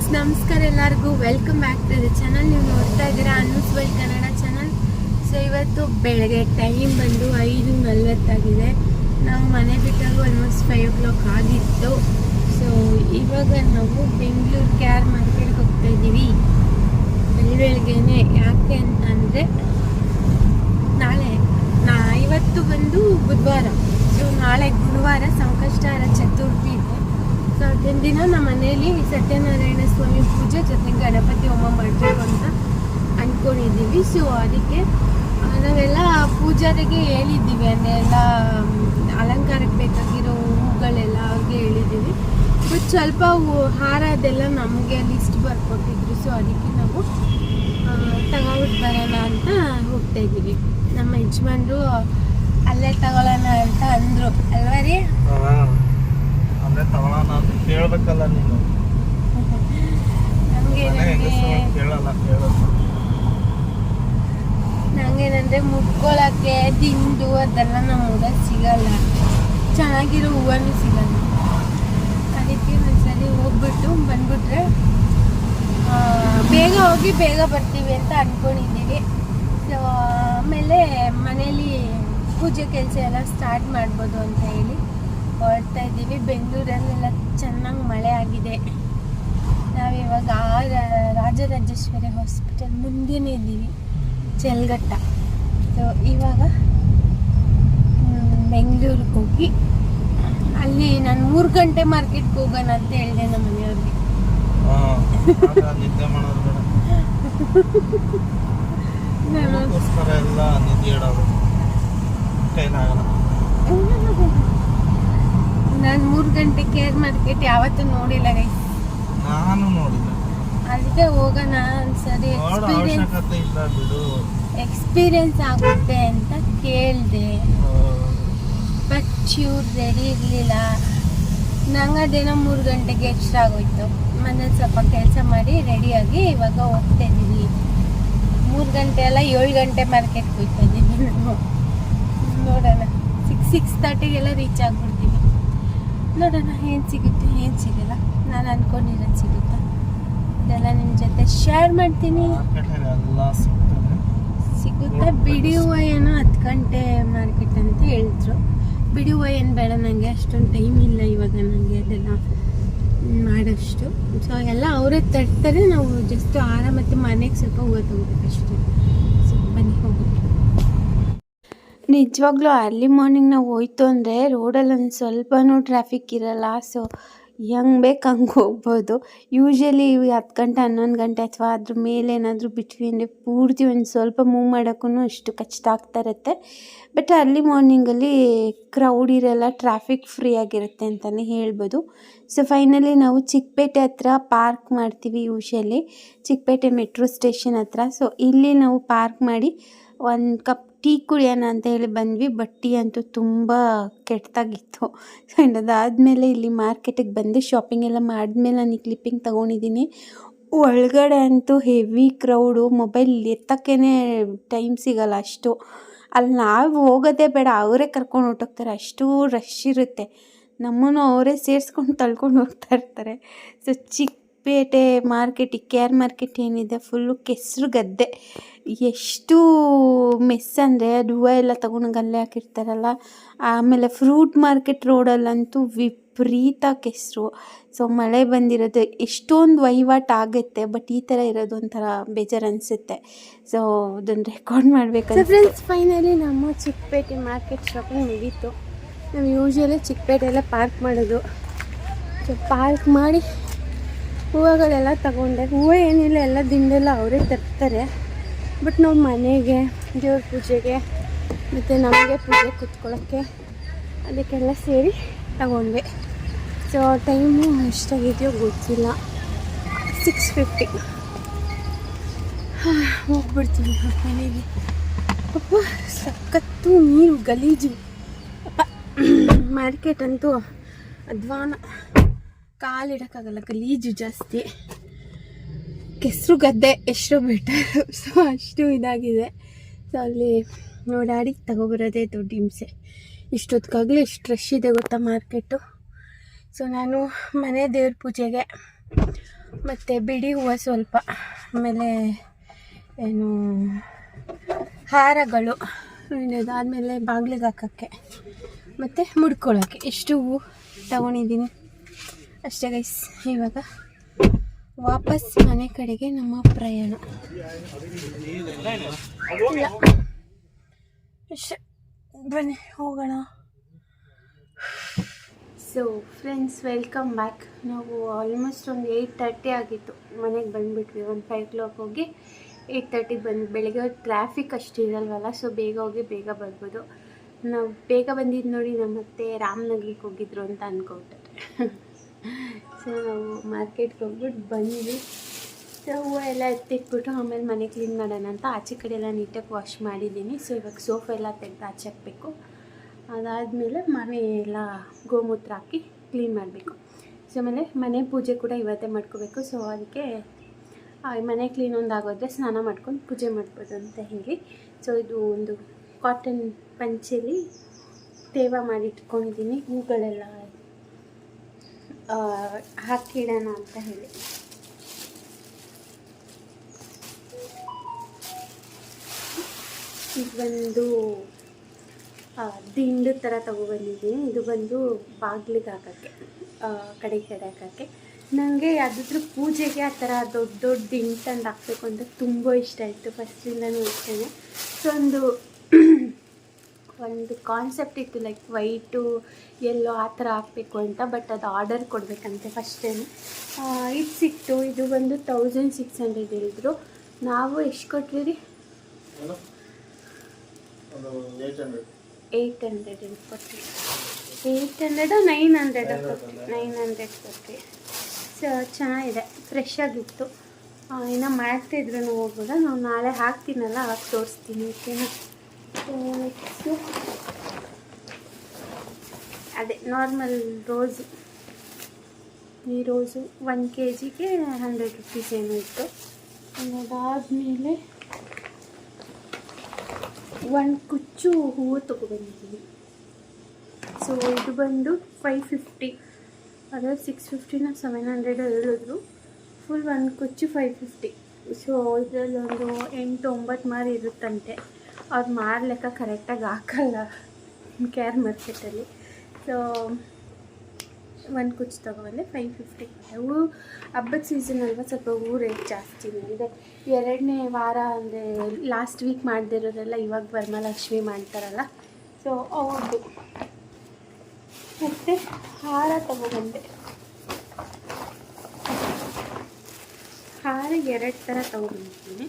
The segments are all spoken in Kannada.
ಫ್ರೆಂಡ್ಸ್, ನಮಸ್ಕಾರ ಎಲ್ಲರಿಗೂ. Welcome back to the channel ನೀವು ನೋಡ್ತಾ ಇದ್ದೀರಾ Annu's world Kannada channel so ಇವತ್ತು ಬೆಳಗ್ಗೆ ಟೈಮ್ ಬಂದು ಐದು ನಲ್ವತ್ತಾಗಿದೆ. ನಾವು ಮನೆ ಬಿಟ್ಟಾಗ ಆಲ್ಮೋಸ್ಟ್ ಫೈವ್ ಓ ಕ್ಲಾಕ್ ಆಗಿತ್ತು. ಸೊ ಇವಾಗ ನಾವು ಬೆಂಗಳೂರು ಕ್ಯಾರ್ ಮಾರ್ಕೆಟ್ಗೆ ಹೋಗ್ತಾ ಇದ್ದೀವಿ. ಬೆಳಿ ಬೆಳಗ್ಗೆನೆ ಯಾಕೆ ಅಂತಂದರೆ, ನಾಳೆ, ನಾ ಇವತ್ತು ಬಂದು ಬುಧವಾರ. ಸೊ ನಾಳೆ ಗುರುವಾರ ಸಂಕಷ್ಟಾರ ಚತುರ್ಥಿ ಇದೆ. ಸೊ ದಿನ ನಮ್ಮ ಮನೆಯಲ್ಲಿ ಸತ್ಯನಾರಾಯಣ ಸ್ವಾಮಿ ಪೂಜೆ, ಜೊತೆಗೆ ಗಣಪತಿ ಹೋಮ ಮಾಡಬೇಕು ಅಂತ ಅಂದ್ಕೊಂಡಿದ್ದೀವಿ ಸೊ ಅದಕ್ಕೆ ನಾವೆಲ್ಲ ಪೂಜಾರಿಗೆ ಹೇಳಿದ್ದೀವಿ. ಅಂದರೆ ಎಲ್ಲ ಅಲಂಕಾರಕ್ಕೆ ಬೇಕಾಗಿರೋ ಹೂಗಳೆಲ್ಲ ಅವ್ರಿಗೆ ಹೇಳಿದ್ದೀವಿ. ಬಟ್ ಸ್ವಲ್ಪ ಹಾರ ಅದೆಲ್ಲ ನಮಗೆ ಲಿಸ್ಟ್ ಬರ್ಕೊಟ್ಟಿದ್ರು. ಸೊ ಅದಕ್ಕೆ ನಾವು ತಗೊಬಿಟ್ಟು ಬರೋಣ ಅಂತ ಹೋಗ್ತಾ ಇದ್ದೀವಿ. ನಮ್ಮ ಯಜಮಾನ್ರು, ಅಲ್ಲೇ ತಗೊಳ್ಳೋಣ ಅಂತ ಅಂದರು, ಅಲ್ವಾ? ಅಂದ್ರೆ ತಗೊಳ್ಳೋಣ ಅಂತ ಕೇಳ್ಬೇಕಲ್ಲ ನೀನು. ಕೇಳಲ್ಲ ಕೇಳಲ್ಲ. ನಂಗೇನಂದ್ರೆ ಮುಟ್ಕೊಳಕ್ಕೆ ತಿಂದು ಅದೆಲ್ಲ ನಮ್ಮ ಊರಲ್ಲಿ ಸಿಗಲ್ಲ. ಚೆನ್ನಾಗಿರೋ ಹೂವನು ಸಿಗಲ್ಲ. ಅದಕ್ಕೆ ಒಂದ್ಸರಿ ಹೋಗ್ಬಿಟ್ಟು ಬಂದ್ಬಿಟ್ರೆ ಆ, ಬೇಗ ಹೋಗಿ ಬೇಗ ಬರ್ತೀವಿ ಅಂತ ಅನ್ಕೊಂಡಿದ್ದೀವಿ. ಸೊ ಆಮೇಲೆ ಮನೇಲಿ ಪೂಜೆ ಕೆಲಸ ಎಲ್ಲ ಸ್ಟಾರ್ಟ್ ಮಾಡ್ಬೋದು ಅಂತ ಹೇಳಿ. ಹೊರಡ್ತಾ ಇದ್ದೀವಿ. ಬೆಂಗಳೂರಲ್ಲೆಲ್ಲ ಚೆನ್ನಾಗಿ ಮಳೆ ಆಗಿದೆ. ನಾವಿವಾಗ ಆ ರಾಜರಾಜೇಶ್ವರಿ ಹಾಸ್ಪಿಟಲ್ ಮುಂದೆನೇ ಇದ್ದೀವಿ. ಚೆಲ್ಗಟ್ಟ ಸೊ ಇವಾಗ ಬೆಂಗಳೂರಿಗೆ ಹೋಗಿ ಅಲ್ಲಿ ನಾನು ಮೂರು ಗಂಟೆ ಮಾರ್ಕೆಟ್ಗೆ ಹೋಗೋಣ ಅಂತ ಹೇಳಿದೆ ನಮ್ಮ ಮನೆಯವ್ರಿಗೆ. ನಾನು ಅದಕ್ಕೋಸ್ಕರ ಎಲ್ಲ ನಿದ್ದೆ ಇಡೋದು ಕೈಲಾಗಲ್ಲ ನಾನು ಮೂರು ಗಂಟೆ ಕೇರ್ ಮಾರ್ಕೆಟ್ ಯಾವತ್ತೂ ನೋಡಿಲ್ಲ ಗೈಸ್ ನಾನು ನೋಡಿಲ್ಲ. ಅದಕ್ಕೆ ಹೋಗೋಣ ಒಂದ್ಸರಿ ಅವಶ್ಯಕತೆ ಇಲ್ಲ ಬಿಡು. ಎಕ್ಸ್ಪೀರಿಯನ್ಸ್ ಆಗುತ್ತೆ ಅಂತ ಕೇಳಿದೆ. ಬಟ್ ಇವ್ರು ರೆಡಿ ಇರಲಿಲ್ಲ. ನಂಗೆ ಅದೇನೋ ಮೂರು ಗಂಟೆಗೆ ಎಕ್ಸ್ಟ್ರಾ ಆಗೋಯ್ತು. ಮನೇಲಿ ಸ್ವಲ್ಪ ಕೆಲಸ ಮಾಡಿ ರೆಡಿಯಾಗಿ ಇವಾಗ ಹೋಗ್ತಾ ಇದ್ದೀವಿ. ಮೂರು ಗಂಟೆ ಎಲ್ಲ ಏಳು ಗಂಟೆ ಮಾರ್ಕೆಟ್ಗೆ ಹೋಗ್ತಾ ಇದ್ದೀವಿ ನಾವು. ನೋಡೋಣ. ಸಿಕ್ಸ್ ಸಿಕ್ಸ್ ತರ್ಟಿಗೆಲ್ಲ ರೀಚ್ ಆಗ್ಬಿಡ್ತೀವಿ ನೋಡೋಣ ಏನು ಸಿಗುತ್ತೆ ಏನು ಸಿಗಲ್ಲ. ನಾನು ಅನ್ಕೊಂಡಿರೋದು ಸಿಗುತ್ತಾ? ಇದೆಲ್ಲ ನಿಮ್ಮ ಜೊತೆ ಶೇರ್ ಮಾಡ್ತೀನಿ. ಸಿಗುತ್ತೆ? ಬಿಡಿಯುವ ಏನೋ ಹತ್ತು ಗಂಟೆ ಮಾರ್ಕೆಟ್ ಅಂತ ಹೇಳಿದ್ರು. ಬಿಡಿಯುವ ಏನು ಬೇಡ ನನಗೆ ಅಷ್ಟೊಂದು ಟೈಮ್ ಇಲ್ಲ ಇವಾಗ ನನಗೆ ಅದೆಲ್ಲ ಮಾಡೋಷ್ಟು. ಸೊ ಎಲ್ಲ ಅವರೇ ತರ್ತಾರೆ. ನಾವು ಜಸ್ಟ್ ಆರಾಮತ್ತೆ ಮತ್ತು ಮನೆಗೆ ಸ್ವಲ್ಪ ಹೂವು ತಗೋಬೇಕು ಅಷ್ಟೇ ಸೊ ಬನ್ನಿ ಹೋಗೋಣ ನಿಜವಾಗ್ಲೂ ಅರ್ಲಿ ಮಾರ್ನಿಂಗ್ ನಾವು ಹೋಯ್ತು ಅಂದರೆ ರೋಡಲ್ಲಿ ಒಂದು ಸ್ವಲ್ಪನೂ ಟ್ರಾಫಿಕ್ ಇರಲ್ಲ. ಸೊ ಹೆಂಗೆ ಬೇಕು ಹಂಗೆ ಹೋಗ್ಬೋದು. ಯೂಶ್ವಲಿ ಹತ್ತು ಗಂಟೆ, ಹನ್ನೊಂದು ಗಂಟೆ ಅಥವಾ ಅದ್ರ ಮೇಲೆ ಏನಾದರೂ ಬಿಟ್ವಿ ಅಂದರೆ ಪೂರ್ತಿ ಒಂದು ಸ್ವಲ್ಪ ಮೂವ್ ಮಾಡೋಕ್ಕೂ ಅಷ್ಟು ಕಷ್ಟ ಆಗ್ತಾ ಇರುತ್ತೆ. ಬಟ್ ಅರ್ಲಿ ಮಾರ್ನಿಂಗಲ್ಲಿ ಕ್ರೌಡ್ ಇರಲ್ಲ ಟ್ರಾಫಿಕ್ ಫ್ರೀ ಆಗಿರುತ್ತೆ ಅಂತಲೇ ಹೇಳ್ಬೋದು. ಸೊ ಫೈನಲಿ ನಾವು ಚಿಕ್ಕಪೇಟೆ ಹತ್ರ ಪಾರ್ಕ್ ಮಾಡ್ತೀವಿ ಯೂಶಲಿ ಚಿಕ್ಕಪೇಟೆ ಮೆಟ್ರೋ ಸ್ಟೇಷನ್ ಹತ್ರ. ಸೊ ಇಲ್ಲಿ ನಾವು ಪಾರ್ಕ್ ಮಾಡಿ ಒಂದು ಕಪ್ ಟೀ ಕುಡಿಯೋಣ ಅಂತ ಹೇಳಿ ಬಂದ್ವಿ. ಬಟ್ ಟೀ ಅಂತೂ ತುಂಬ ಕೆಟ್ಟದಾಗಿತ್ತು. ಆ್ಯಂಡ್ ಅದಾದಮೇಲೆ ಇಲ್ಲಿ ಮಾರ್ಕೆಟಿಗೆ ಬಂದು ಶಾಪಿಂಗ್ ಎಲ್ಲ ಮಾಡಿದ್ಮೇಲೆ ನಾನು ಈ ಕ್ಲಿಪ್ಪಿಂಗ್ ತೊಗೊಂಡಿದ್ದೀನಿ ಒಳಗಡೆ ಅಂತೂ ಹೆವಿ ಕ್ರೌಡು ಮೊಬೈಲ್ ಎತ್ತಕ್ಕೇ ಟೈಮ್ ಸಿಗಲ್ಲ ಅಷ್ಟು. ಅಲ್ಲಿ ನಾವು ಹೋಗೋದೇ ಬೇಡ, ಅವರೇ ಕರ್ಕೊಂಡು ಹೊರ್ಟೋಗ್ತಾರೆ. ಅಷ್ಟು ರಶ್ ಇರುತ್ತೆ. ನಮ್ಮನ್ನು ಅವರೇ ಸೇರಿಸ್ಕೊಂಡು ತಳ್ಕೊಂಡು ಹೋಗ್ತಾ ಇರ್ತಾರೆ. So Chickpet market K R market ಏನಿದೆ ಫುಲ್ಲು ಕೆಸರು ಗದ್ದೆ. ಎಷ್ಟು ಮೆಸ್ ಅಂದರೆ ಅದು ಹೂವು ಎಲ್ಲ ತಗೊಂಡು ಗಲ್ಲೆ ಹಾಕಿರ್ತಾರಲ್ಲ. ಆಮೇಲೆ ಫ್ರೂಟ್ ಮಾರ್ಕೆಟ್ ರೋಡಲ್ಲಂತೂ ವಿಪರೀತ ಕೆಸರು. ಸೊ ಮಳೆ ಬಂದಿರೋದು ಎಷ್ಟೊಂದು ವಹಿವಾಟು ಆಗುತ್ತೆ ಬಟ್ ಈ ಥರ ಇರೋದು ಒಂಥರ ಬೇಜಾರು ಅನಿಸುತ್ತೆ. ಸೊ ಅದನ್ನು ರೆಕಾರ್ಡ್ ಮಾಡಬೇಕು ಫ್ರೆಂಡ್ಸ್ ಫೈನಲಿ ನಮ್ಮ ಚಿಕ್ಕಪೇಟೆ ಮಾರ್ಕೆಟ್ ಶಾಪಿಂಗ್ ಮುಗೀತು. ನಾವು ಯೂಶ್ವಲಿ ಚಿಕ್ಕಪೇಟೆಲ್ಲ ಪಾರ್ಕ್ ಮಾಡೋದು. ಸೊ ಪಾರ್ಕ್ ಮಾಡಿ ಹೂವುಗಳೆಲ್ಲ ತಗೊಂಡೆ. ಹೂವು ಏನಿಲ್ಲ, ಎಲ್ಲ ದಿಂಡೆಲ್ಲ ಅವರೇ ತರ್ತಾರೆ. ಬಟ್ ನಾವು ಮನೆಗೆ, ದೇವ್ರ ಪೂಜೆಗೆ, ಮತ್ತು ನಮಗೆ ಪೂಜೆ ಕುತ್ಕೊಳ್ಳೋಕ್ಕೆ ಅದಕ್ಕೆಲ್ಲ ಸೇರಿ ತಗೊಂಡ್ವಿ. ಸೊ ಟೈಮು ಎಷ್ಟಾಗಿದೆಯೋ ಗೊತ್ತಿಲ್ಲ. ಸಿಕ್ಸ್ ಫಿಫ್ಟಿ ಹೋಗ್ಬಿಡ್ತೀವಿ ಇವಾಗ ಮನೆಗೆ. ಅಪ್ಪ, ಸಖತ್ತು ನೀರು ಗಲೀಜು. ಅಪ್ಪ ಮಾರ್ಕೆಟ್ ಅಂತೂ ಅಧ್ವಾನ. ಕಾಲಿಡೋಕ್ಕಾಗಲ್ಲ, ಗಲೀಜು ಜಾಸ್ತಿ. ಕೆಸರು ಗದ್ದೆ ಎಷ್ಟು ಬೆಟರ್ ಸೊ ಅಷ್ಟು ಇದಾಗಿದೆ. ಸೊ ಅಲ್ಲಿ ನೋಡಾಡಿ ತಗೊಬರೋದೇ ದೊಡ್ಡ ಹಿಂಸೆ. ಇಷ್ಟೊತ್ತಿಗಾಗಲೇ ಎಷ್ಟು ರಶ್ ಇದೆ ಗೊತ್ತಾ ಮಾರ್ಕೆಟು? ಸೊ ನಾನು ಮನೆ ದೇವ್ರ ಪೂಜೆಗೆ ಮತ್ತು ಬಿಡಿ ಹೂವು ಸ್ವಲ್ಪ. ಆಮೇಲೆ ಏನು, ಹಾರಗಳು. ಆದಮೇಲೆ ಬಾಗಿಲಿಗೆ ಹಾಕೋಕ್ಕೆ. ಮತ್ತು ಮುಡ್ಕೊಳ್ಳೋಕ್ಕೆ ಇಷ್ಟು ಹೂವು ತಗೊಂಡಿದ್ದೀನಿ. ಅಷ್ಟೇ ಗೈಸ್ ಇವಾಗ. ವಾಪಸ್ ಮನೆ ಕಡೆಗೆ ನಮ್ಮ ಪ್ರಯಾಣ. ಬನ್ನಿ, ಹೋಗೋಣ. ಸೊ ಫ್ರೆಂಡ್ಸ್ ವೆಲ್ಕಮ್ ಬ್ಯಾಕ್ ನಾವು ಆಲ್ಮೋಸ್ಟ್ ಒಂದು ಏಯ್ಟ್ ತರ್ಟಿ ಆಗಿತ್ತು. ಮನೆಗೆ ಬಂದುಬಿಟ್ವಿ. ಒಂದು ಫೈವ್ ಕ್ಲಾಕ್ ಹೋಗಿ ಏಯ್ಟ್ ತರ್ಟಿಗೆ ಬಂದು, ಬೆಳಗ್ಗೆ ಟ್ರಾಫಿಕ್ ಅಷ್ಟು ಇರಲ್ವಲ್ಲ ಸೊ ಬೇಗ ಹೋಗಿ ಬೇಗ ಬರ್ಬೋದು. ನಾವು ಬೇಗ ಬಂದಿದ್ದು ನೋಡಿ ನಮ್ಮ ಮತ್ತೆ ರಾಮನಗರಕ್ಕೆ ಹೋಗಿದ್ರು ಅಂತ ಅಂದ್ಕೊಬಿಟ್ಟಾರೆ ಸೊ ನಾವು ಮಾರ್ಕೆಟ್ಗೆ ಹೋಗ್ಬಿಟ್ಟು ಬಂದ್ವಿ. ಸೊ ಹೂವು ಎಲ್ಲ ಎತ್ತಿಟ್ಬಿಟ್ಟು ಆಮೇಲೆ ಮನೆ ಕ್ಲೀನ್ ಮಾಡೋಣ ಅಂತ ಆಚೆ ಕಡೆ ಎಲ್ಲ ನೀಟಾಗಿ ವಾಶ್ ಮಾಡಿದ್ದೀನಿ. ಸೊ ಇವಾಗ ಸೋಫಾ ಎಲ್ಲ ತೆಗೆದು ಆಚೆ ಹಾಕಬೇಕು. ಅದಾದಮೇಲೆ ಮನೆ ಎಲ್ಲ ಗೋಮೂತ್ರ ಹಾಕಿ ಕ್ಲೀನ್ ಮಾಡಬೇಕು. ಸೊ ಆಮೇಲೆ ಮನೆ ಪೂಜೆ ಕೂಡ ಇವತ್ತೇ ಮಾಡ್ಕೋಬೇಕು. ಸೊ ಅದಕ್ಕೆ ಮನೆ ಕ್ಲೀನ್ ಒಂದಾಗೋದ್ರೆ ಸ್ನಾನ ಮಾಡ್ಕೊಂಡು ಪೂಜೆ ಮಾಡ್ಬೋದು ಅಂತ ಹೇಳಿ. ಸೊ ಇದು ಒಂದು ಕಾಟನ್ ಪಂಚೆಲಿ ತೇವ ಮಾಡಿಟ್ಕೊಂಡಿದ್ದೀನಿ ಹೂಗಳೆಲ್ಲ. ಹಾಕಿಡೋಣ ಅಂತ ಹೇಳಿ. ಇದು ಬಂದು ದಿಂಡು ಥರ ತೊಗೊಬಂದಿದ್ದೀನಿ ಇದು ಬಂದು ಬಾಗಿಲಿಗೆ ಹಾಕೋಕ್ಕೆ ಕಡೆ ಕಡೆ ಹಾಕೋಕ್ಕೆ. ನನಗೆ ಯಾವುದಾದ್ರೂ ಪೂಜೆಗೆ ಆ ಥರ ದೊಡ್ಡ ದೊಡ್ಡ ದಿಂಡು ತಂದು ಹಾಕಬೇಕು ಅಂತ ತುಂಬ ಇಷ್ಟ ಆಯಿತು. ಫಸ್ಟಿಂದನೂ ನೋಡ್ತೇನೆ ಸೊ ಒಂದು ಒಂದು ಕಾನ್ಸೆಪ್ಟ್ ಇತ್ತು ಲೈಕ್ ವೈಟು ಎಲ್ಲೋ ಆ ಥರ ಹಾಕಬೇಕು ಅಂತ ಬಟ್ ಅದು ಆರ್ಡರ್ ಕೊಡಬೇಕಂತೆ ಫಸ್ಟೇ ಇದು ಸಿಕ್ತು ಇದು ಬಂದು ತೌಸಂಡ್ ಸಿಕ್ಸ್ ಹಂಡ್ರೆಡ್ ಹೇಳಿದ್ರು. ನಾವು ಎಷ್ಟು ಕೊಟ್ವಿ ರೀ? ಏಯ್ಟ್ ಹಂಡ್ರೆಡ್ ಏನು ಕೊಟ್ಟಿ ಏಯ್ಟ್ ಹಂಡ್ರೆಡು ನೈನ್ ಹಂಡ್ರೆಡ್ ಕೊಟ್ಟಿ ನೈನ್ ಹಂಡ್ರೆಡ್ ಕೊಟ್ಟಿ ಸೊ ಚೆನ್ನಾಗಿದೆ ಫ್ರೆಶ್ ಆಗಿತ್ತು. ಇನ್ನೂ ಮಾಡ್ತಿದ್ರು ಹೋಗ್ಬೋದ? ನಾವು ನಾಳೆ ಹಾಕ್ತೀನಲ್ಲ ಹಾಕಿ ತೋರಿಸ್ತೀನಿ ಓಕೆನಾ ಅದೇ ನಾರ್ಮಲ್ ರೋಸು ಈ ರೋಸು ಒನ್ ಕೆ ಜಿಗೆ ಹಂಡ್ರೆಡ್ ರುಪೀಸ್ ಏನೋ ಇತ್ತು. ಅದಾದಮೇಲೆ ಒಂದು ಕುಚ್ಚು ಹೂವು ತೊಗೊಬಂದಿದ್ದೀನಿ ಸೊ ಇದು ಬಂದು ಫೈವ್ ಫಿಫ್ಟಿ ಅದೇ ಸಿಕ್ಸ್ ಫಿಫ್ಟಿನ ಸೆವೆನ್ ಹಂಡ್ರೆಡ್ ಹೇಳಿದ್ರು. ಫುಲ್ ಒಂದು ಕುಚ್ಚು ಫೈವ್ ಫಿಫ್ಟಿ ಸೊ ಇದರಲ್ಲಿ ಒಂದು ಎಂಟು ಒಂಬತ್ತು ಮಾರು ಇರುತ್ತಂತೆ. ಅವ್ರು ಮಾಡಲೆಕ್ಕ ಲೆಕ್ಕ ಕರೆಕ್ಟಾಗಿ ಹಾಕಲ್ಲ. ಕೇರ್ ಮಾರ್ಕೆಟಲ್ಲಿ ಸೊ ಒಂದು ಕುಚ್ಚು ತೊಗೊಬಂದೆ ಫೈವ್ ಫಿಫ್ಟಿ ಹೂ ಹಬ್ಬದ ಸೀಸನ್ ಅಲ್ವಾ, ಸ್ವಲ್ಪ ಹೂ ರೇಟ್ ಜಾಸ್ತಿ ಇದೆ ಎರಡನೇ ವಾರ ಅಂದರೆ ಲಾಸ್ಟ್ ವೀಕ್ ಮಾಡದಿರೋರೆಲ್ಲ ಇವಾಗ ವರ್ಮಲಕ್ಷ್ಮಿ ಮಾಡ್ತಾರಲ್ಲ. ಸೊ ಅವ್ರದ್ದು ಮತ್ತು ಹಾರ ತೊಗೊಬಂದೆ. ಹಾರ ಎರಡು ಥರ ತೊಗೊಂಡಿದ್ದೀನಿ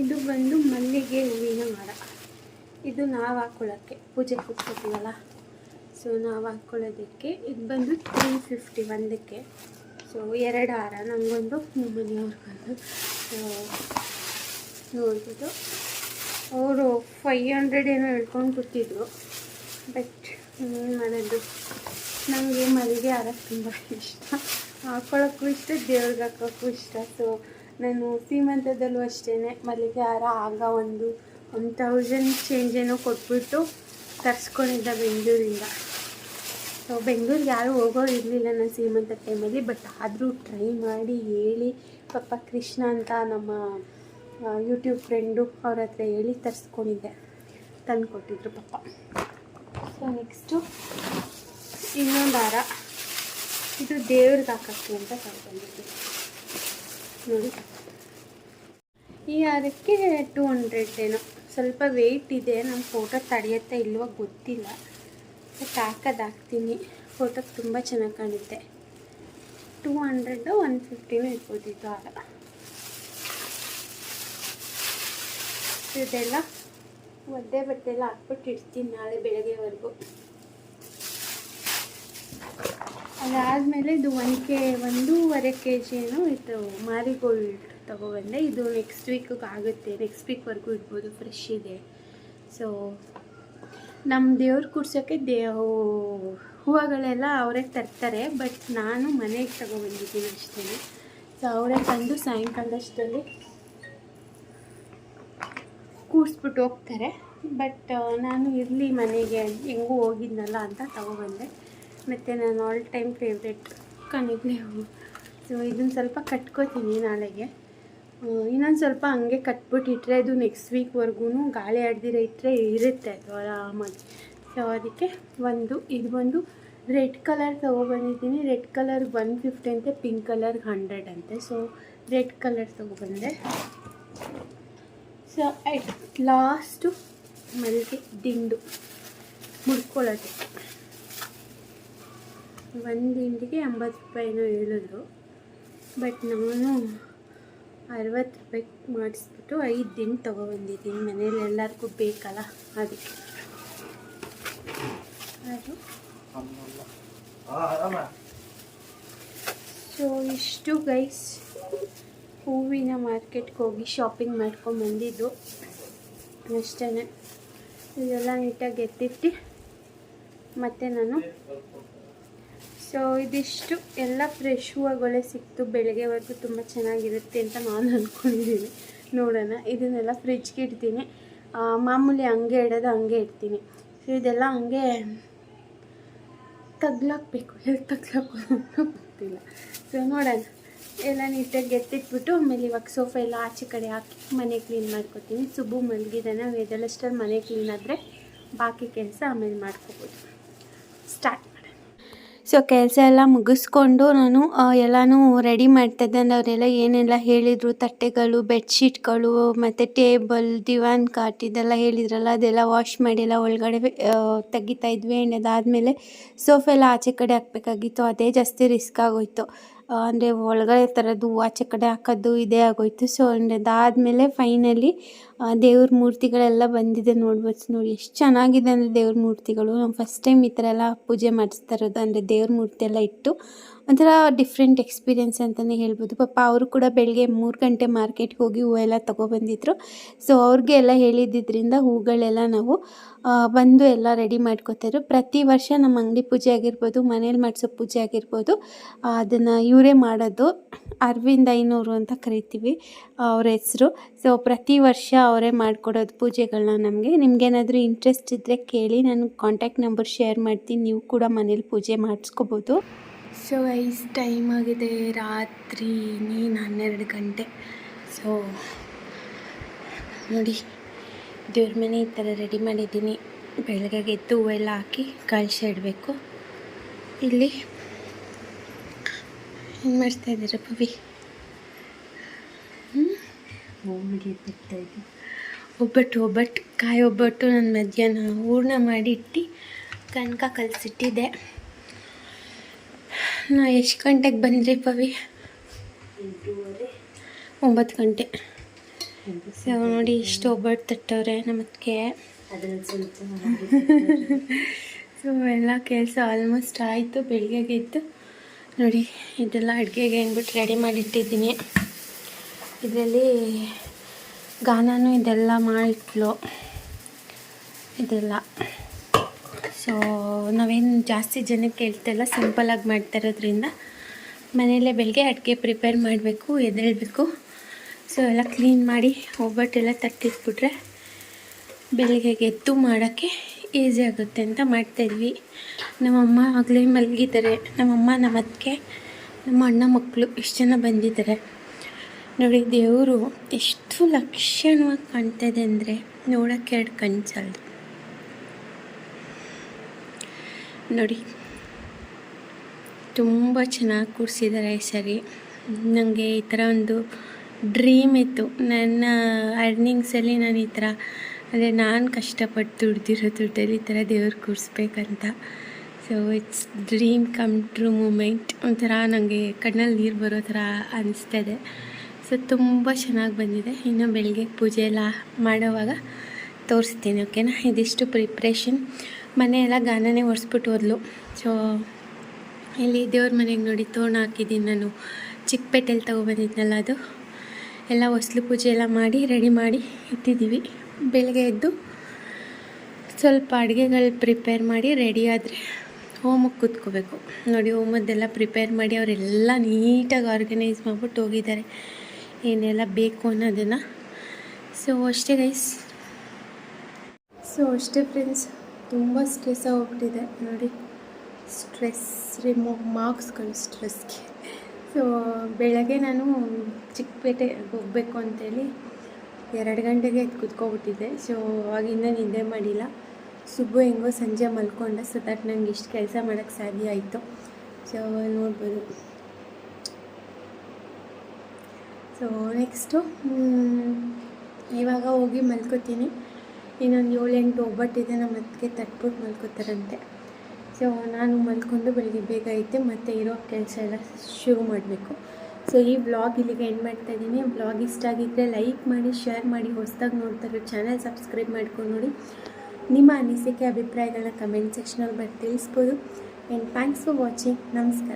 ಇದು ಬಂದು ಮಲ್ಲಿಗೆ ಹೂವಿನ ಮರ. ಇದು ನಾವು ಹಾಕ್ಕೊಳ್ಳೋಕ್ಕೆ ಪೂಜೆ ಕೂತ್ಕೊತೀವಲ್ಲ ಸೊ ನಾವು ಹಾಕ್ಕೊಳ್ಳೋದಕ್ಕೆ ಇದು ಬಂದು ತ್ರೀ ಫಿಫ್ಟಿ ಒಂದಕ್ಕೆ. ಸೊ ಎರಡು ಹಾರ. ನನಗೊಂದು ನಿಮ್ಮ ಮನೆಯವ್ರಿಗೊಂದು ಸೊ ಅವರು ಫೈವ್ ಹಂಡ್ರೆಡ್ ಏನೋ ಹೇಳ್ಕೊಂಡು ಕೂತಿದ್ರು ಬಟ್ ಏನು ಮಾಡೋದು? ನನಗೆ ಮಲ್ಲಿಗೆ ಹಾರ ತುಂಬ ಇಷ್ಟ. ಹಾಕ್ಕೊಳ್ಳೋಕ್ಕೂ ಇಷ್ಟ, ದೇವ್ರಿಗೆ ಹಾಕೋಕ್ಕೂ ಇಷ್ಟ. ಸೊ ನಾನು ಸೀಮಂತದಲ್ಲೂ ಅಷ್ಟೇ ಮಲ್ಲಿಗೆ ಹಾರ ಆಗ ಒಂದು ಒನ್ ತೌಸಂಡ್ ಚೇಂಜ್ ಏನೋ ಕೊಟ್ಬಿಟ್ಟು ತರಿಸ್ಕೊಂಡಿದ್ದೆ ಬೆಂಗಳೂರಿಂದ. ಸೊ ಬೆಂಗಳೂರಿಗೆ ಯಾರೂ ಹೋಗೋ ಇರಲಿಲ್ಲ ನಾನು ಸೀಮಂತ ಟೈಮಲ್ಲಿ ಬಟ್ ಆದರೂ ಟ್ರೈ ಮಾಡಿ ಹೇಳಿ, ಪಾಪ ಕೃಷ್ಣ ಅಂತ ನಮ್ಮ ಯೂಟ್ಯೂಬ್ ಫ್ರೆಂಡು ಅವ್ರ ಹತ್ರ ಹೇಳಿ ತರಿಸ್ಕೊಂಡಿದ್ದೆ. ತಂದು ಕೊಟ್ಟಿದ್ರು ಪಾಪ. ಸೊ ನೆಕ್ಸ್ಟು ಇನ್ನೊಂದು ಹಾರ. ಇದು ದೇವ್ರಿಗೆ ಹಾಕಕ್ಕೆ ಅಂತ ತಗೊಂಡಿದ್ದೆ ನೋಡಿ. ಈ ಹಾರಕ್ಕೆ ಟೂ ಹಂಡ್ರೆಡ್ ಏನೋ. ಸ್ವಲ್ಪ ವೆಯ್ಟ್ ಇದೆ ನಮ್ಮ ಫೋಟೋ ತಡೆಯುತ್ತಾ ಇಲ್ವೋ ಗೊತ್ತಿಲ್ಲ. ಬಟ್ ಹಾಕೋದು ಹಾಕ್ತೀನಿ. ಫೋಟೋಗೆ ತುಂಬ ಚೆನ್ನಾಗಿ ಕಾಣುತ್ತೆ. ಟೂ ಹಂಡ್ರೆಡು ಒನ್ ಫಿಫ್ಟಿನೂ ಇರ್ಬೋದಿತ್ತು ಆಗ. ಇದೆಲ್ಲ ಒದ್ದೆ ಬಟ್ಟೆ ಎಲ್ಲ ಹಾಕ್ಬಿಟ್ಟು ಇಡ್ತೀನಿ ನಾಳೆ ಬೆಳಗ್ಗೆವರೆಗೂ. ಅದಾದಮೇಲೆ ಇದು ಒನ್ ಕೆ ಒಂದೂವರೆ ಕೆ ಜಿ ಏನೋ ಇದು ಮಾರಿಗೋಲ್ಡ್ ತೊಗೊಬಂದೆ. ಇದು ನೆಕ್ಸ್ಟ್ ವೀಕಿಗೆ ಆಗುತ್ತೆ. ನೆಕ್ಸ್ಟ್ ವೀಕ್ವರೆಗೂ ಇಡ್ಬೋದು. ಫ್ರೆಶ್ ಇದೆ. ಸೊ ನಮ್ಮ ದೇವ್ರು ಕೂರ್ಸೋಕ್ಕೆ ದೇವ್, ಹೂವುಗಳೆಲ್ಲ ಅವರೇ ತರ್ತಾರೆ. ಬಟ್ ನಾನು ಮನೆಗೆ ತಗೊಬಂದಿದ್ದೀನಿ ಅಷ್ಟೇ. ಸೊ ಅವರೇ ತಂದು ಸಾಯಂಕಾಲದಷ್ಟರಲ್ಲಿ ಕೂರಿಸ್ಬಿಟ್ಟು ಹೋಗ್ತಾರೆ. ಬಟ್ ನಾನು ಇರಲಿ ಮನೆಗೆ, ಹೆಂಗೂ ಹೋಗಿದ್ನಲ್ಲ ಅಂತ ತಗೊಬಂದೆ. ಮತ್ತು ನಾನು ಆಲ್ ಟೈಮ್ ಫೇವ್ರೆಟ್ ಕಣಿಗ್ಲೆ ಹೂವು ಸೊ ಇದನ್ನು ಸ್ವಲ್ಪ ಕಟ್ಕೋತೀನಿ ನಾಳೆಗೆ. ಇನ್ನೊಂದು ಸ್ವಲ್ಪ ಹಂಗೆ ಕಟ್ಬಿಟ್ಟಿಟ್ರೆ ಅದು ನೆಕ್ಸ್ಟ್ ವೀಕ್ವರೆಗೂ ಗಾಳಿ ಆಡ್ದಿರ ಇಟ್ಟರೆ ಇರುತ್ತೆ ಅದು ಆರಾಮಾಗಿ. ಸೊ ಅದಕ್ಕೆ ಒಂದು, ಇದು ಬಂದು ರೆಡ್ ಕಲರ್ ತೊಗೊಬಂದಿದ್ದೀನಿ. ರೆಡ್ ಕಲರ್ ಒನ್ ಫಿಫ್ಟಿ ಅಂತೆ ಪಿಂಕ್ ಕಲರ್ ಹಂಡ್ರೆಡ್ ಅಂತೆ. ಸೊ ರೆಡ್ ಕಲರ್ ತೊಗೊಬಂದೆ. ಸೊ ಅಟ್ ಲಾಸ್ಟು ಮಲ್ಲಿಗೆ ದಿಂಡು ಮುಡ್ಕೊಳ್ಳೋದು ಒಂದು ಹಿಂಡಿಗೆ ಎಂಬತ್ತು ರೂಪಾಯಿನೂ ಹೇಳಿದ್ರು. ಬಟ್ ನಾನು ಅರವತ್ತು ರೂಪಾಯಿ ಮಾಡಿಸ್ಬಿಟ್ಟು ಐದು ದಿನ ತೊಗೊಬಂದಿದ್ದೀನಿ ಮನೇಲಿ ಎಲ್ಲರಿಗೂ ಬೇಕಲ್ಲ ಅದಕ್ಕೆ. ಅದು. ಸೊ ಇಷ್ಟು ಗೈಸ್ ಹೂವಿನ ಮಾರ್ಕೆಟ್ಗೆ ಹೋಗಿ ಶಾಪಿಂಗ್ ಮಾಡ್ಕೊಂಡು ಬಂದಿದ್ದು. ಅಷ್ಟೇ ಇದೆಲ್ಲ ನೀಟಾಗಿ ಎತ್ತಿಟ್ಟು ಮತ್ತು ನಾನು ಸೊ ಇದಿಷ್ಟು ಎಲ್ಲ ಫ್ರೆಶ್ ಹೂವುಗಳೇ ಸಿಕ್ತು. ಬೆಳಗ್ಗೆವರೆಗೂ ತುಂಬ ಚೆನ್ನಾಗಿರುತ್ತೆ ಅಂತ ನಾನು ಅಂದ್ಕೊಂಡಿದ್ದೀನಿ ನೋಡೋಣ. ಇದನ್ನೆಲ್ಲ ಫ್ರಿಜ್ಗೆ ಇಡ್ತೀನಿ. ಮಾಮೂಲಿ ಹಂಗೆ ಇಡೋದು ಹಂಗೆ ಇಡ್ತೀನಿ. ಸೊ ಇದೆಲ್ಲ ಹಂಗೆ ತಗ್ಲಾಕ್ಬೇಕು. ಎಲ್ಲಿ ತಗ್ಲಾಕು ಗೊತ್ತಿಲ್ಲ. ಸೊ ನೋಡೋಣ. ಎಲ್ಲ ನೀಟಾಗಿ ಗೆತ್ತಿಟ್ಬಿಟ್ಟು ಆಮೇಲೆ ಇವಾಗ ಸೋಫಾ ಎಲ್ಲ ಆಚೆ ಕಡೆ ಹಾಕಿ ಮನೆ ಕ್ಲೀನ್ ಮಾಡ್ಕೊತೀನಿ. ಸುಬ್ಬು ಮಲಗಿದ್ದಾನೆ. ಎದೆಲ್ಲಷ್ಟಲ್ಲಿ ಮನೆ ಕ್ಲೀನ್ ಆದರೆ ಬಾಕಿ ಕೆಲಸ ಆಮೇಲೆ ಮಾಡ್ಕೋಬೋದು. ಸ್ಟಾರ್ಟ್ ಸೊ ಕೆಲಸ ಎಲ್ಲ ಮುಗಿಸ್ಕೊಂಡು ನಾನು ಎಲ್ಲನೂ ರೆಡಿ ಮಾಡ್ತಾಯಿದ್ದೆ ಅಂದ್ರೆ ಅವರೆಲ್ಲ ಏನೆಲ್ಲ ಹೇಳಿದರು, ತಟ್ಟೆಗಳು ಬೆಡ್ಶೀಟ್ಗಳು ಮತ್ತು ಟೇಬಲ್ ದಿವಾನ್ ಕಾಟ್ ಇದೆಲ್ಲ ಹೇಳಿದ್ರಲ್ಲ, ಅದೆಲ್ಲ ವಾಶ್ ಮಾಡಿ ಎಲ್ಲ ಒಳಗಡೆ ತೆಗಿತಾ ಇದ್ವಿ. ಆ್ಯಂಡ್ ಅದಾದಮೇಲೆ ಸೋಫೆಲ್ಲ ಆಚೆ ಕಡೆ ಹಾಕ್ಬೇಕಾಗಿತ್ತು. ಅದೇ ಜಾಸ್ತಿ ರಿಸ್ಕ್ ಆಗೋಯ್ತು. ಅಂದರೆ ಒಳಗಡೆ ತರೋದು ಆಚೆ ಕಡೆ ಹಾಕೋದು ಇದೇ ಆಗೋಯ್ತು. ಸೊ ಅದಾದಮೇಲೆ ಫೈನಲಿ ದೇವ್ರ ಮೂರ್ತಿಗಳೆಲ್ಲ ಬಂದಿದೆ ನೋಡ್ಬೋದು. ನೋಡಿ ಎಷ್ಟು ಚೆನ್ನಾಗಿದೆ ಅಂದರೆ ದೇವ್ರ ಮೂರ್ತಿಗಳು. ನಾವು ಫಸ್ಟ್ ಟೈಮ್ ಈ ಥರ ಎಲ್ಲ ಪೂಜೆ ಮಾಡಿಸ್ತಾ ಇರೋದು. ಅಂದರೆ ದೇವ್ರ ಮೂರ್ತಿ ಎಲ್ಲ ಇಟ್ಟು ಒಂಥರ ಡಿಫ್ರೆಂಟ್ ಎಕ್ಸ್ಪೀರಿಯೆನ್ಸ್ ಅಂತಲೇ ಹೇಳ್ಬೋದು. ಪಾಪ ಅವರು ಕೂಡ ಬೆಳಗ್ಗೆ ಮೂರು ಗಂಟೆ ಮಾರ್ಕೆಟ್ಗೆ ಹೋಗಿ ಹೂವೆಲ್ಲ ತೊಗೊಬಂದಿದ್ರು. ಸೊ ಅವ್ರಿಗೆ ಎಲ್ಲ ಹೇಳಿದ್ದಿದ್ರಿಂದ ಹೂಗಳೆಲ್ಲ ನಾವು ಬಂದು ಎಲ್ಲ ರೆಡಿ ಮಾಡ್ಕೋತಾರೆ ಪ್ರತಿ ವರ್ಷ ನಮ್ಮ ಅಂಗಡಿ ಪೂಜೆ ಆಗಿರ್ಬೋದು, ಮನೇಲಿ ಮಾಡಿಸೋ ಪೂಜೆ ಆಗಿರ್ಬೋದು ಅದನ್ನು ಇವರೇ ಮಾಡೋದು. ಅರವಿಂದ ಐನೂರು ಅಂತ ಕರಿತೀವಿ ಅವ್ರ ಹೆಸರು. ಸೊ ಪ್ರತಿ ವರ್ಷ ಅವರೇ ಮಾಡಿಕೊಡೋದು ಪೂಜೆಗಳನ್ನ ನಮಗೆ. ನಿಮ್ಗೇನಾದರೂ ಇಂಟ್ರೆಸ್ಟ್ ಇದ್ದರೆ ಕೇಳಿ ನಾನು ಕಾಂಟ್ಯಾಕ್ಟ್ ನಂಬರ್ ಶೇರ್ ಮಾಡ್ತೀನಿ. ನೀವು ಕೂಡ ಮನೇಲಿ ಪೂಜೆ ಮಾಡಿಸ್ಕೋಬೋದು. ಸೊ ಐಸ್ ಟೈಮ್ ಆಗಿದೆ ರಾತ್ರಿ ನೀನು ಹನ್ನೆರಡು ಗಂಟೆ. ಸೊ ನೋಡಿ ದೇವ್ರ ಮನೆ ಈ ಥರ ರೆಡಿ ಮಾಡಿದ್ದೀನಿ. ಬೆಳಗ್ಗೆ ಎದ್ದು ಹೂವೆಲ್ಲ ಹಾಕಿ ಕಳಿಸಿ ಇಡಬೇಕು. ಇಲ್ಲಿ ಏನು ಮಾಡ್ತಾ ಇದ್ದೀರಾ ಪವಿ? ಒಬ್ಬಟ್ಟು ಒಬ್ಬಟ್ಟು ಕಾಯಿ ಒಬ್ಬಟ್ಟು ನಾನು ಮಧ್ಯಾಹ್ನ ಹೂರ್ಣ ಮಾಡಿಟ್ಟು ಕನಕ ಕಲಸಿಟ್ಟಿದ್ದೆ. ನಾ ಎಷ್ಟು ಗಂಟೆಗೆ ಬಂದ್ರಿ ಪವಿ? ಒಂಬತ್ತು ಗಂಟೆ. ಸೊ ನೋಡಿ ಇಷ್ಟು ಒಬ್ಬಟ್ಟು ತಟ್ಟವ್ರೆ ನಮಗೆ. ಸೊ ಎಲ್ಲ ಕೆಲಸ ಆಲ್ಮೋಸ್ಟ್ ಆಯಿತು, ಬೆಳಿಗ್ಗೆ ಇತ್ತು ನೋಡಿ, ಇದೆಲ್ಲ ಅಡುಗೆಗೆ ಅಂದ್ಬಿಟ್ಟು ರೆಡಿ ಮಾಡಿಟ್ಟಿದ್ದೀನಿ. ಇದರಲ್ಲಿ ಗಾನನೂ ಇದೆಲ್ಲ ಮಾಡಿಟ್ಲು. ಇದೆಲ್ಲ. ಸೊ ನಾವೇನು ಜಾಸ್ತಿ ಜನಕ್ಕೆ ಹೇಳ್ತಾಯಿಲ್ಲ ಸಿಂಪಲಾಗಿ ಮಾಡ್ತಾ ಇರೋದ್ರಿಂದ ಮನೆಯಲ್ಲೇ ಬೆಳಗ್ಗೆ ಅಡುಗೆ ಪ್ರಿಪೇರ್ ಮಾಡಬೇಕು, ಎದ್ದೇಳಬೇಕು. ಸೊ ಎಲ್ಲ ಕ್ಲೀನ್ ಮಾಡಿ ಒಬ್ಬಟ್ಟೆಲ್ಲ ತಟ್ಟಿಟ್ಬಿಟ್ರೆ ಬೆಳಗ್ಗೆ ಎದ್ದು ಮಾಡೋಕ್ಕೆ ಈಸಿ ಆಗುತ್ತೆ ಅಂತ ಮಾಡ್ತಾಯಿದ್ವಿ ನಮ್ಮಮ್ಮ ಆಗಲೇ ಮಲಗಿದ್ದಾರೆ. ನಮ್ಮಮ್ಮ, ನಮ್ಮ ಅದಕ್ಕೆ ನಮ್ಮ ಅಣ್ಣ ಮಕ್ಕಳು ಇಷ್ಟು ಜನ ಬಂದಿದ್ದಾರೆ. ನೋಡಿ, ದೇವರು ಎಷ್ಟು ಲಕ್ಷಣವಾಗಿ ಕಾಣ್ತಾ ಇದೆ ಅಂದರೆ ನೋಡೋಕ್ಕೆ ಎರಡು ಕಣ್ಣು ನೋಡಿ. ತುಂಬ ಚೆನ್ನಾಗಿ ಕೂರಿಸಿದ್ದಾರೆ ಸರಿ. ನನಗೆ ಈ ಥರ ಒಂದು ಡ್ರೀಮ್ ಇತ್ತು. ನನ್ನ ಅರ್ನಿಂಗ್ಸಲ್ಲಿ ನಾನು ಈ ಥರ ಅಂದರೆ ನಾನು ಕಷ್ಟಪಟ್ಟು ದುಡ್ದಿರೋ ದುಡ್ಡಲ್ಲಿ ಈ ಥರ ದೇವ್ರು ಕೂರಿಸ್ಬೇಕಂತ. So it's dream come true moment ಒಂಥರ ನನಗೆ ಕಣ್ಣಲ್ಲಿ ನೀರು ಬರೋ ಥರ ಅನಿಸ್ತದೆ ಸೊ ತುಂಬ ಚೆನ್ನಾಗಿ ಬಂದಿದೆ. ಇನ್ನು ಬೆಳಗ್ಗೆ ಪೂಜೆ ಎಲ್ಲ ಮಾಡೋವಾಗ ತೋರಿಸ್ತೀನಿ ಓಕೆನಾ ಇದಿಷ್ಟು ಪ್ರಿಪ್ರೇಷನ್ ಮನೆ ಎಲ್ಲ ಗಾನನೇ ಒರೆಸ್ಬಿಟ್ಟು ಹೋದ್ಲು. ಸೊ ಇಲ್ಲಿ ದೇವ್ರ ಮನೆಗೆ ನೋಡಿ ತೋರಣ ಹಾಕಿದ್ದೀನಿ ನಾನು. ಚಿಕ್ಕಪೇಟೆಲಿ ತೊಗೊಬಂದಿದ್ನಲ್ಲ ಅದು. ಎಲ್ಲ ಹೊಸ್ಲು ಪೂಜೆ ಎಲ್ಲ ಮಾಡಿ ರೆಡಿ ಮಾಡಿ ಇಟ್ಟಿದ್ದೀವಿ ಬೆಳಗ್ಗೆ ಎದ್ದು ಸ್ವಲ್ಪ ಅಡುಗೆಗಳು ಪ್ರಿಪೇರ್ ಮಾಡಿ ರೆಡಿ ಆದರೆ ಹೋಮಕ್ಕೆ ಕೂತ್ಕೋಬೇಕು. ನೋಡಿ ಹೋಮದ್ದೆಲ್ಲ ಪ್ರಿಪೇರ್ ಮಾಡಿ ಅವರೆಲ್ಲ ನೀಟಾಗಿ ಆರ್ಗನೈಸ್ ಮಾಡ್ಬಿಟ್ಟು ಹೋಗಿದ್ದಾರೆ. ಏನೆಲ್ಲ ಬೇಕು ಅನ್ನೋದನ್ನು. ಸೊ ಅಷ್ಟೇ ಗೈಸ್ ಸೊ ಅಷ್ಟೇ ಫ್ರೆಂಡ್ಸ್ ತುಂಬ ಸ್ಟ್ರೆಸ್ ಹೋಗ್ಬಿಟ್ಟಿದೆ ನೋಡಿ ಸ್ಟ್ರೆಸ್ ರಿಮೂವ್ ಮಾರ್ಕ್ಸ್ಗಳು ಸ್ಟ್ರೆಸ್ಗೆ ಸೊ ಬೆಳಗ್ಗೆ ನಾನು ಚಿಕ್ಕಪೇಟೆ ಹೋಗಬೇಕು ಅಂತೇಳಿ ಎರಡು ಗಂಟೆಗೆ ಎದ್ದು ಕುತ್ಕೊಬಿಟ್ಟಿದ್ದೆ. ಸೊ ಆಗಿಂದ ನಿದ್ದೆ ಮಾಡಿಲ್ಲ. ಸುಬ್ಬು ಹೆಂಗೋ ಸಂಜೆ ಮಲ್ಕೊಂಡೆ ಸೊ ದಟ್ ನಂಗೆ ಇಷ್ಟು ಕೆಲಸ ಮಾಡೋಕ್ಕೆ ಸಾಧ್ಯ ಆಯಿತು. ಸೊ ನೋಡ್ಬೋದು. ಸೊ ನೆಕ್ಸ್ಟು ಇವಾಗ ಹೋಗಿ ಮಲ್ಕೋತೀನಿ. ಇನ್ನೊಂದು ಏಳು ಎಂಟು ಒಬ್ಬಟ್ಟಿದೆ ನಮ್ಮ ಅದಕ್ಕೆ ತಟ್ಬಿಟ್ಟು ಮಲ್ಕೋತಾರಂತೆ. ಸೊ ನಾನು ಮಲ್ಕೊಂಡು ಬೆಳಗ್ಗೆ ಬೇಗ ಐತೆ ಮತ್ತು ಇರೋ ಕೆಲಸ ಎಲ್ಲ ಶುರು ಮಾಡಬೇಕು. ಸೊ ಈ ಬ್ಲಾಗ್ ಇಲ್ಲಿಗೆ ಎಂಡ್ ಮಾಡ್ತಾ ಇದ್ದೀನಿ. ಬ್ಲಾಗ್ ಇಷ್ಟ ಆಗಿದ್ದರೆ ಲೈಕ್ ಮಾಡಿ ಶೇರ್ ಮಾಡಿ, ಹೊಸ್ದಾಗಿ ನೋಡ್ತಾ ಇರೋ ಚಾನಲ್ ಸಬ್ಸ್ಕ್ರೈಬ್ ಮಾಡ್ಕೊಂಡು ನೋಡಿ. ನಿಮ್ಮ ಅನಿಸಿಕೆ, ಅಭಿಪ್ರಾಯಗಳನ್ನ ಕಮೆಂಟ್ ಸೆಕ್ಷನಲ್ಲಿ ಬರ್ ತಿಳಿಸ್ಬೋದು ಆ್ಯಂಡ್ ಥ್ಯಾಂಕ್ಸ್ ಫಾರ್ ವಾಚಿಂಗ್ ನಮಸ್ಕಾರ.